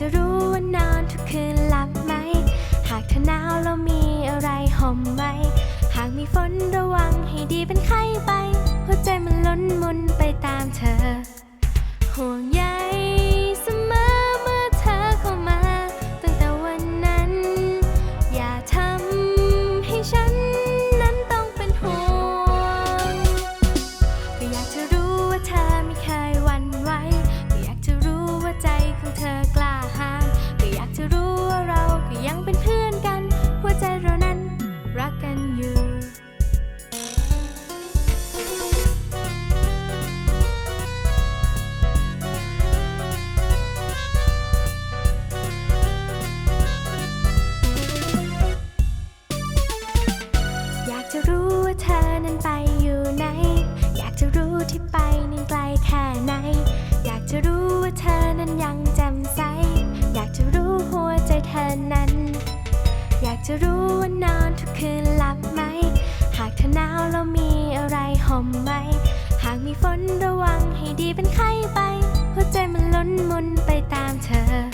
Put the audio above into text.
จะรู้ว่านา นั้นยังแจ่มใส อยากจะรู้หัวใจเธอนั้น อยากจะรู้ว่านอนทุกคืนหลับไหม หากเธอหนาวแล้วมีอะไรห่มไหม หากมีฝนระวังให้ดีเป็นไข้ไป หัวใจมันล้นมุนไปตามเธอ